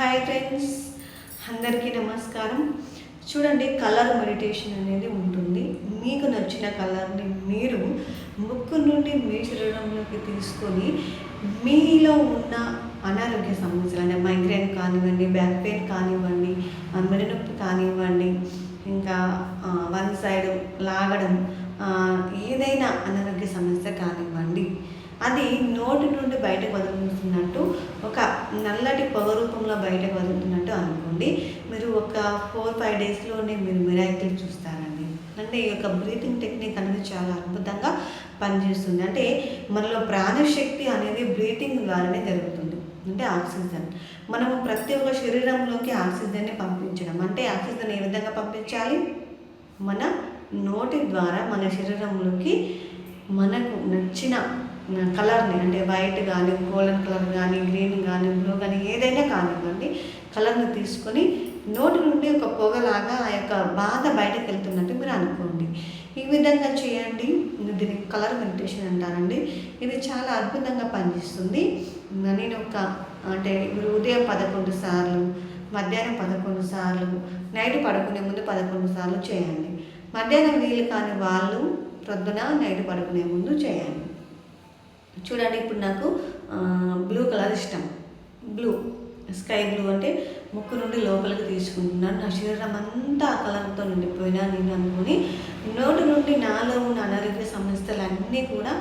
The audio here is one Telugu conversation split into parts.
హాయ్ ఫ్రెండ్స్ అందరికీ నమస్కారం. చూడండి కలర్ మెడిటేషన్ అనేది ఉంటుంది. మీకు నచ్చిన కలర్ని మీరు ముక్కు నుండి మీ శరీరంలోకి తీసుకొని మీలో ఉన్న అనారోగ్య సమస్యలు అంటే మైగ్రేన్ కానివ్వండి బ్యాక్ పెయిన్ కానివ్వండి మెడనొప్పి నొప్పి కానివ్వండి ఇంకా వన్ సైడ్ లాగడం ఏదైనా అనారోగ్య సమస్య కానివ్వండి అది నోటి నుండి బయటకు వదులుతున్నట్టు ఒక నల్లటి పొగ రూపంలో బయటకు వదులుతున్నట్టు అనుకోండి. మీరు ఒక ఫోర్ ఫైవ్ డేస్లోనే మీరు మిరాకిల్ చూస్తారండి. అంటే ఈ యొక్క బ్రీతింగ్ టెక్నిక్ అనేది చాలా అద్భుతంగా పనిచేస్తుంది. అంటే మనలో ప్రాణశక్తి అనేది బ్రీతింగ్ ద్వారానే జరుగుతుంది. అంటే ఆక్సిజన్. మనము ప్రతి ఒక్క శరీరంలోకి ఆక్సిజన్ని పంపించడం. అంటే ఆక్సిజన్ ఏ విధంగా పంపించాలి? మన నోటి ద్వారా మన శరీరంలోకి మనకు నచ్చిన కలర్ని అంటే వైట్ కానీ గోల్డెన్ కలర్ కానీ గ్రీన్ కానీ బ్లూ కానీ ఏదైనా కానివ్వండి కలర్ని తీసుకొని నోటి నుండి ఒక పొగలాగా ఆ యొక్క బాధ బయటకు వెళ్తున్నట్టు మీరు అనుకోండి. ఈ విధంగా చేయండి. దీన్ని కలర్ మెడిటేషన్ అంటారండి. ఇది చాలా అద్భుతంగా పనిచేస్తుంది. నేను ఒక అంటే ఇప్పుడు ఉదయం పదకొండు సార్లు మధ్యాహ్నం పదకొండు సార్లు నైట్ పడుకునే ముందు పదకొండు సార్లు చేయండి. మధ్యాహ్నం వీలు కాని వాళ్ళు ప్రొద్దున నైట్ పడుకునే ముందు చేయండి. చూడండి ఇప్పుడు నాకు బ్లూ కలర్ ఇష్టం. బ్లూ స్కై బ్లూ అంటే ముక్కు నుండి లోపలికి తీసుకుంటున్నాను. నా శరీరం అంతా ఆ కలర్తో నిండిపోయినా నేను అనుకుని నోటి నుండి నాలో ఉన్న అనారోగ్య సమస్యలు అన్నీ కూడా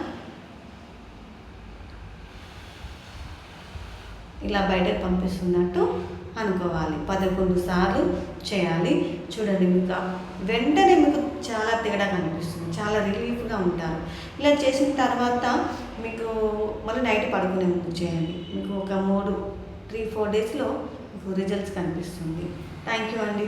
ఇలా బయటకు పంపిస్తున్నట్టు అనుకోవాలి. పదకొండు సార్లు చేయాలి. చూడండి మీకు వెంటనే మీకు చాలా తేడా కనిపిస్తుంది. చాలా రిలీఫ్గా ఉంటారు. ఇలా చేసిన తర్వాత మీకు మళ్ళీ నైట్ పడుకునే ముందు చేయండి. మీకు ఒక మూడు త్రీ ఫోర్ డేస్లో మీకు రిజల్ట్స్ కనిపిస్తుంది. థ్యాంక్ యూ అండి.